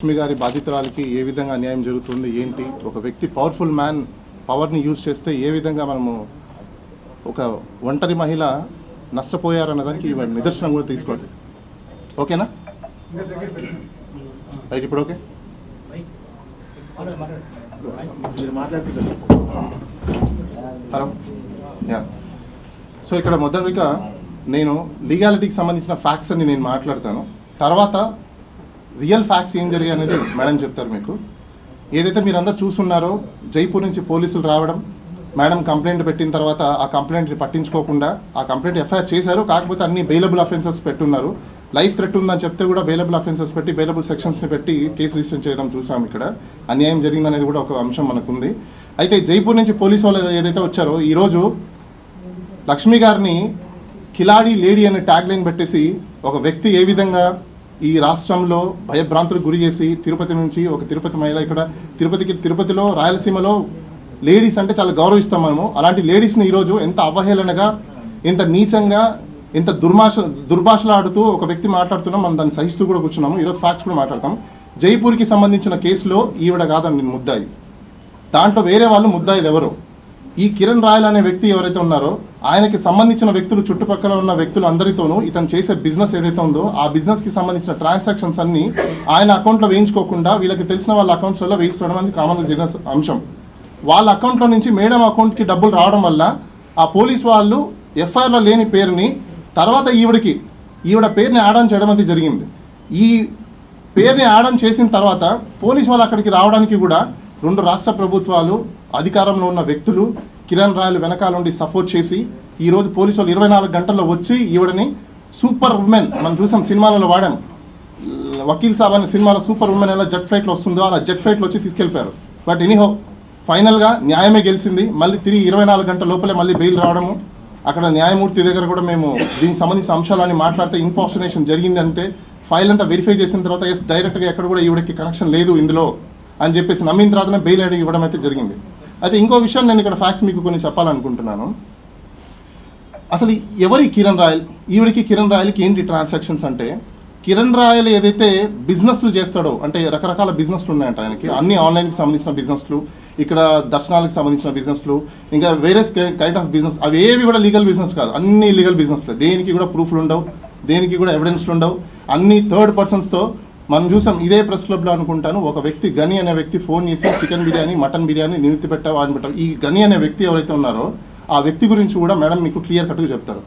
లక్ష్మి గారి బాధితురాలకి ఏ విధంగా అన్యాయం జరుగుతుంది ఏంటి? ఒక వ్యక్తి పవర్ఫుల్ మ్యాన్ పవర్ని యూజ్ చేస్తే ఏ విధంగా మనము ఒక ఒంటరి మహిళ నష్టపోయారన్న దానికి నిదర్శనం కూడా తీసుకోవాలి ఓకేనా? రైట్ ఇప్పుడు ఓకే? హలో. యా. సో ఇక్కడ మొదటిగా నేను లీగాలిటీకి సంబంధించిన ఫ్యాక్ట్స్ అని నేను మాట్లాడతాను. తర్వాత రియల్ ఫ్యాక్ట్స్ ఏం జరిగాయి అనేది మేడం చెప్తారు మీకు. ఏదైతే మీరు అందరు చూస్తున్నారో జైపూర్ నుంచి పోలీసులు రావడం మేడం కంప్లైంట్ పెట్టిన తర్వాత ఆ కంప్లైంట్ని పట్టించుకోకుండా ఆ కంప్లైంట్ ఎఫ్ఐఆర్ చేశారు కాకపోతే అన్ని బెయిలబుల్ అఫెన్సెస్ పెట్టున్నారు. లైఫ్ థ్రెట్ ఉందని చెప్తే కూడా బెయిలబుల్ అఫెన్సెస్ పెట్టి బెయిలబుల్ సెక్షన్స్ని పెట్టి కేసు రిజిస్టర్ చేయడం చూసాం ఇక్కడ. అన్యాయం జరిగిందనేది కూడా ఒక అంశం మనకుంది. అయితే జైపూర్ నుంచి పోలీసు వాళ్ళు ఏదైతే వచ్చారో ఈరోజు లక్ష్మి గారిని కిలాడి లేడీ అనే ట్యాగ్ లైన్ పెట్టేసి ఒక వ్యక్తి ఏ విధంగా ఈ రాష్ట్రంలో భయభ్రాంతులకు గురి చేసి తిరుపతి నుంచి ఒక తిరుపతి మహిళ ఇక్కడ తిరుపతికి తిరుపతిలో రాయలసీమలో లేడీస్ అంటే చాలా గౌరవిస్తాం మనము. అలాంటి లేడీస్ని ఈరోజు ఎంత అవహేళనగా ఎంత నీచంగా ఎంత దుర్మాష దుర్భాషలాడుతూ ఒక వ్యక్తి మాట్లాడుతున్నాం మనం దాన్ని సహిస్తూ కూడా కూర్చున్నాము. ఈరోజు ఫ్యాక్ట్స్ కూడా మాట్లాడతాం. జైపూర్కి సంబంధించిన కేసులో ఈవిడ కాదండి ముద్దాయి. దాంట్లో వేరే వాళ్ళు ముద్దాయిలు ఎవరు? ఈ కిరణ్ రాయల్ అనే వ్యక్తి ఎవరైతే ఉన్నారో ఆయనకి సంబంధించిన వ్యక్తులు చుట్టుపక్కల ఉన్న వ్యక్తులు అందరితోనూ ఇతను చేసే బిజినెస్ ఏదైతే ఉందో ఆ బిజినెస్కి సంబంధించిన ట్రాన్సాక్షన్స్ అన్ని ఆయన అకౌంట్లో వేయించుకోకుండా వీళ్ళకి తెలిసిన వాళ్ళ అకౌంట్స్లో వేయించడం అనేది కామన్గా జరిగిన అంశం. వాళ్ళ అకౌంట్లో నుంచి మేడం అకౌంట్కి డబ్బులు రావడం వల్ల ఆ పోలీస్ వాళ్ళు ఎఫ్ఐఆర్లో లేని పేరుని తర్వాత ఈవిడికి ఈవిడ పేరుని యాడ్ ఆన్ చేయడం అనేది జరిగింది. ఈ పేరుని యాడ్ ఆన్ చేసిన తర్వాత పోలీస్ వాళ్ళు అక్కడికి రావడానికి కూడా రెండు రాష్ట్ర ప్రభుత్వాలు అధికారంలో ఉన్న వ్యక్తులు కిరణ్ రాయలు వెనకాలండి సపోర్ట్ చేసి ఈ రోజు పోలీసు వాళ్ళు ఇరవై నాలుగు గంటల్లో వచ్చి ఈవిడని సూపర్ ఉమెన్ మనం చూసాం సినిమాలలో వాడాం. వకీల్ సాబ్ అనే సినిమాలో సూపర్ ఉమెన్ ఎలా జెట్ ఫ్లైట్లో వస్తుందో అలా జెట్ ఫ్లైట్లో వచ్చి తీసుకెళ్ళిపోయారు. బట్ ఎనీహో ఫైనల్గా న్యాయమే గెలిచింది. మళ్ళీ తిరిగి ఇరవై నాలుగు గంటల లోపలే మళ్ళీ బెయిల్ రావడము. అక్కడ న్యాయమూర్తి దగ్గర కూడా మేము దీనికి సంబంధించిన అంశాలని మాట్లాడితే ఇంపార్షనేషన్ జరిగిందంటే ఫైల్ అంతా వెరిఫై చేసిన తర్వాత ఎస్ డైరెక్ట్గా ఎక్కడ కూడా ఈవిడకి కనెక్షన్ లేదు ఇందులో అని చెప్పేసి నమ్మిన తర్వాతనే బెయిల్ అడిగి ఇవ్వడం అయితే జరిగింది. అయితే ఇంకో విషయం నేను ఇక్కడ ఫ్యాక్ట్స్ మీకు కొన్ని చెప్పాలనుకుంటున్నాను. అసలు ఎవరి కిరణ్ రాయల్ ఈవిడికి కిరణ్ రాయల్కి ఏంటి ట్రాన్సాక్షన్స్ అంటే కిరణ్ రాయల్ ఏదైతే బిజినెస్లు చేస్తాడో అంటే రకరకాల బిజినెస్లు ఉన్నాయంట ఆయనకి. అన్ని ఆన్లైన్కి సంబంధించిన బిజినెస్లు ఇక్కడ దర్శనాలకు సంబంధించిన బిజినెస్లు ఇంకా వేరే కైండ్ ఆఫ్ బిజినెస్ అవి ఏవి కూడా లీగల్ బిజినెస్ కాదు. అన్ని లీగల్ బిజినెస్లు దేనికి కూడా ప్రూఫ్లు ఉండవు దేనికి కూడా ఎవిడెన్స్లు ఉండవు. అన్ని థర్డ్ పర్సన్స్తో మనం చూసాం ఇదే ప్రెస్ క్లబ్లో అనుకుంటాను. ఒక వ్యక్తి గని అనే వ్యక్తి ఫోన్ చేసి చికెన్ బిర్యానీ మటన్ బిర్యానీ నిమిత్తి పెట్టావు అని పెట్టావు ఈ గని అనే వ్యక్తి ఎవరైతే ఉన్నారో ఆ వ్యక్తి గురించి కూడా మేడం మీకు క్లియర్ కట్గా చెప్తారు.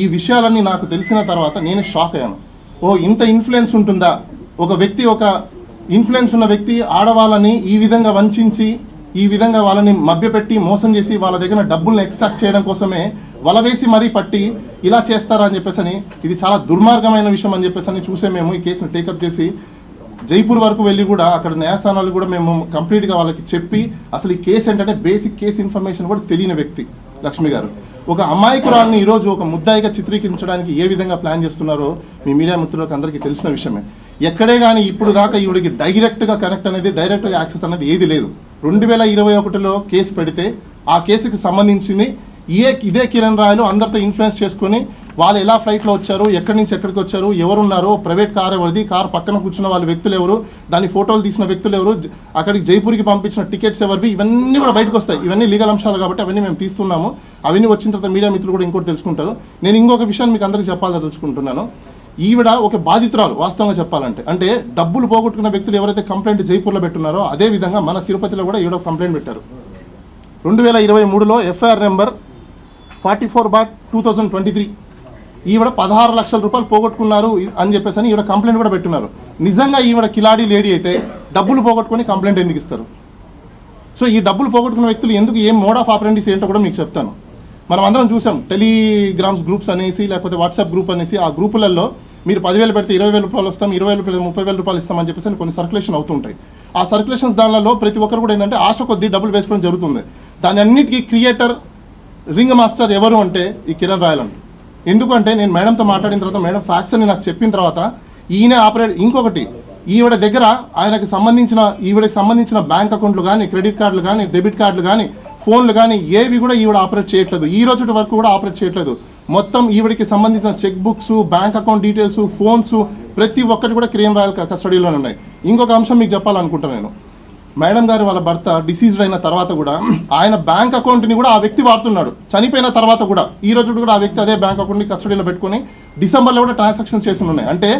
ఈ విషయాలన్నీ నాకు తెలిసిన తర్వాత నేను షాక్ అయ్యాను. ఓ ఇంత ఇన్ఫ్లుయెన్స్ ఉంటుందా? ఒక వ్యక్తి ఒక ఇన్ఫ్లుయెన్స్ ఉన్న వ్యక్తి ఆడవాళ్ళని ఈ విధంగా వంచి ఈ విధంగా వాళ్ళని మభ్యపెట్టి మోసం చేసి వాళ్ళ దగ్గర డబ్బుల్ని ఎక్స్ట్రాక్ట్ చేయడం కోసమే వల వేసి మరీ పట్టి ఇలా చేస్తారా అని చెప్పేసి అని ఇది చాలా దుర్మార్గమైన విషయం అని చెప్పేసి అని చూసే మేము ఈ కేసును టేకప్ చేసి జైపూర్ వరకు వెళ్ళి కూడా అక్కడ న్యాయస్థానాలు కూడా మేము కంప్లీట్గా వాళ్ళకి చెప్పి అసలు ఈ కేసు ఏంటంటే బేసిక్ కేసు ఇన్ఫర్మేషన్ కూడా తెలియని వ్యక్తి లక్ష్మి గారు. ఒక అమాయకురాల్ని ఈరోజు ఒక ముద్దాయిగా చిత్రీకరించడానికి ఏ విధంగా ప్లాన్ చేస్తున్నారో మీ మీడియా మిత్రులకు అందరికీ తెలిసిన విషయమే. ఎక్కడే కానీ ఇప్పుడు దాకా ఈవిడికి డైరెక్ట్గా కనెక్ట్ అనేది డైరెక్ట్గా యాక్సెస్ అనేది ఏది లేదు. రెండు వేల ఇరవై ఒకటిలో కేసు పెడితే ఆ కేసుకి సంబంధించింది ఏ ఇదే కిరణ్ రాయలు అందరితో ఇన్ఫ్లుయెన్స్ చేసుకొని వాళ్ళు ఎలా ఫ్లైట్లో వచ్చారు ఎక్కడి నుంచి ఎక్కడికి వచ్చారు ఎవరున్నారు ప్రైవేట్ కార్ ఎవరిది కార్ పక్కన కూర్చున్న వాళ్ళ వ్యక్తులు ఎవరు దాని ఫోటోలు తీసిన వ్యక్తులు ఎవరు అక్కడికి జైపూర్కి పంపించిన టికెట్స్ ఎవరివి ఇవన్నీ కూడా బయటకు వస్తాయి. ఇవన్నీ లీగల్ అంశాలు కాబట్టి అవన్నీ మేము తీస్తున్నాము. అవన్నీ వచ్చిన తర్వాత మీడియా మిత్రులు కూడా ఇంకోటి తెలుసుకుంటారు. నేను ఇంకొక విషయాన్ని మీకు అందరికీ చెప్పాలదలుచుకుంటున్నాను ఈవిడ ఒక బాధితురాలు వాస్తవంగా చెప్పాలంటే. అంటే డబ్బులు పోగొట్టుకున్న వ్యక్తులు ఎవరైతే కంప్లైంట్ జైపూర్లో పెట్టున్నారో అదే విధంగా మన తిరుపతిలో కూడా ఈవిడ కంప్లైంట్ పెట్టారు. రెండు వేల ఇరవై మూడులో FIR number forty four but two thousand twenty three ఈవిడ పదహారు లక్షల రూపాయలు పోగొట్టుకున్నారు అని చెప్పేసి అని ఈవిడ కంప్లైంట్ కూడా పెట్టున్నారు నిజంగా ఈవిడ కిలాడి లేడీ అయితే డబ్బులు పోగొట్టుకొని కంప్లైంట్ ఎందుకు ఇస్తారు? సో ఈ డబ్బులు పోగొట్టుకున్న వ్యక్తులు ఎందుకు ఏం మోడ్ ఆఫ్ ఆపరెంటీస్ ఏంటో కూడా మీకు చెప్తాను. మనం అందరం చూసాం టెలిగ్రామ్స్ గ్రూప్స్ అనేసి లేకపోతే వాట్సాప్ గ్రూప్ అనేసి ఆ గ్రూపులలో మీరు పదివేలు పెడితే ఇరవై వేల రూపాయలు వస్తాం ఇరవై వేలు పెడితే ముప్పై వేల రూపాయలు ఇస్తామని చెప్పేసి కొన్ని సర్క్యులేషన్ అవుతుంటాయి. ఆ సర్క్యులేషన్స్ దానిలో ప్రతి ఒక్కరు కూడా ఏంటంటే ఆశ కొద్దీ డబ్బులు వేసుకోవడం జరుగుతుంది. దాని అన్నిటికీ క్రియేటర్ రింగ్ మాస్టర్ ఎవరు అంటే ఈ కిరణ్ రాయల్ అండి ఎందుకంటే నేను మేడంతో మాట్లాడిన తర్వాత మేడం ఫ్యాక్స్ అని నాకు చెప్పిన తర్వాత ఈయన ఆపరేట్ ఇంకొకటి ఈవిడ దగ్గర ఆయనకి సంబంధించిన ఈవిడకి సంబంధించిన బ్యాంక్ అకౌంట్లు కానీ క్రెడిట్ కార్డులు కానీ డెబిట్ కార్డులు కానీ ఫోన్లు కానీ ఏవి కూడా ఈవిడ ఆపరేట్ చేయట్లేదు. ఈ రోజు వరకు కూడా ఆపరేట్ చేయట్లేదు. మొత్తం ఈవిడికి సంబంధించిన cheque books bank account details phones ప్రతి ఒక్కటి కూడా క్రీమ్ రాయల్ కస్టడీలోనే ఉన్నాయి. ఇంకొక అంశం మీకు చెప్పాలనుకుంటాను నేను. మేడం గారి వాళ్ళ భర్త డిసీజ్డ్ అయిన తర్వాత కూడా ఆయన బ్యాంక్ అకౌంట్ని కూడా ఆ వ్యక్తి వాడుతున్నాడు. చనిపోయిన తర్వాత కూడా ఈ రోజు కూడా ఆ వ్యక్తి అదే బ్యాంక్ అకౌంట్ని కస్టడీలో పెట్టుకొని డిసెంబర్లో కూడా ట్రాన్సాక్షన్ చేసి ఉన్నాయి. అంటే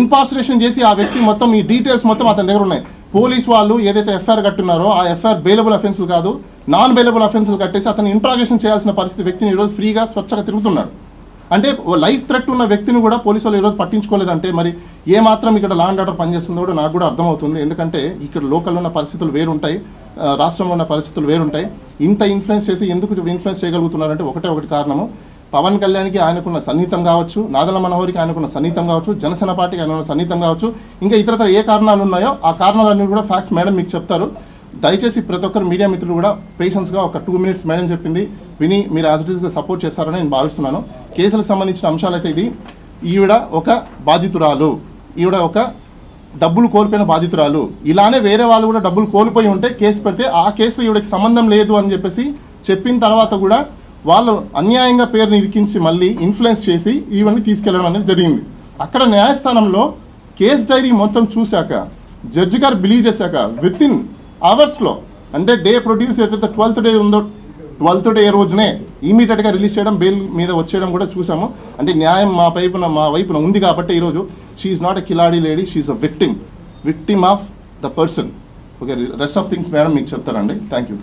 ఇన్పార్సరేషన్ చేసి ఆ వ్యక్తి మొత్తం ఈ డీటెయిల్స్ మొత్తం అతని దగ్గర ఉన్నాయి. పోలీస్ వాళ్ళు ఏదైతే ఎఫ్ఐఆర్ కట్టున్నారో ఆ ఎఫ్ఐఆర్ బెయిలబుల్ అఫెన్సులు కాదు నాన్ బెయిలబుల్ అఫెన్సులు కట్టేసి అతను ఇంట్రాగేషన్ చేయాల్సిన పరిస్థితి వ్యక్తిని ఈరోజు ఫ్రీగా స్వచ్ఛగా తిరుగుతున్నాడు. అంటే లైఫ్ థ్రెట్ ఉన్న వ్యక్తిని కూడా పోలీసు వాళ్ళు ఈరోజు పట్టించుకోలేదంటే మరి ఏ మాత్రం ఇక్కడ లా అండ్ ఆర్డర్ పనిచేస్తుందో కూడా నాకు కూడా అర్థమవుతుంది. ఎందుకంటే ఇక్కడ లోకల్ ఉన్న పరిస్థితులు వేరుంటాయి రాష్ట్రంలో ఉన్న పరిస్థితులు వేరుంటాయి. ఇంత ఇన్ఫ్లుయెన్స్ చేసి ఎందుకు ఇన్ఫ్లుయెన్స్ చేయగలుగుతున్నారంటే ఒకటే ఒకటి కారణము. పవన్ కళ్యాణ్కి ఆయనకున్న సన్నిహితం కావచ్చు నాదల మనోహరికి ఆయనకున్న సన్నిహితం కావచ్చు జనసేన పార్టీకి ఆయన సన్నిహితం కావచ్చు ఇంకా ఇతరతర ఏ కారణాలు ఉన్నాయో ఆ కారణాలన్నీ కూడా ఫ్యాక్ట్స్ మేడం మీకు చెప్తారు. దయచేసి ప్రతి ఒక్కరు మీడియా మిత్రులు కూడా పేషెన్స్గా ఒక టూ మినిట్స్ మేడం చెప్పింది. విని మీరు యాజ్ ఇట్ ఈస్గా సపోర్ట్ చేస్తారని నేను భావిస్తున్నాను. కేసులకు సంబంధించిన అంశాలైతే ఇది. ఈవిడ ఒక బాధితురాలు. ఈవిడ ఒక డబ్బులు కోల్పోయిన బాధితురాలు. ఇలానే వేరే వాళ్ళు కూడా డబ్బులు కోల్పోయి ఉంటే కేసు పెడితే ఆ కేసులో ఈవిడకి సంబంధం లేదు అని చెప్పేసి చెప్పిన తర్వాత కూడా వాళ్ళు అన్యాయంగా పేరుని ఇరికించి మళ్ళీ ఇన్ఫ్లుయెన్స్ చేసి ఈవెన్ని తీసుకెళ్ళడం అనేది జరిగింది. అక్కడ న్యాయస్థానంలో కేసు డైరీ మొత్తం చూశాక జడ్జి గారు బిలీవ్ చేశాక విత్ ఇన్ అవర్స్లో అంటే డే ప్రొడ్యూస్ ఏదైతే ట్వెల్త్ డే ఉందో ట్వెల్త్ డే రోజునే ఇమీడియట్గా రిలీజ్ చేయడం బెయిల్ మీద వచ్చేయడం కూడా చూసాము. అంటే న్యాయం మా వైపున మా వైపున ఉంది కాబట్టి ఈరోజు she's not a khiladi lady she's a victim victim of the person okay rest of things madam మీకు చెప్తారండి థ్యాంక్ యూ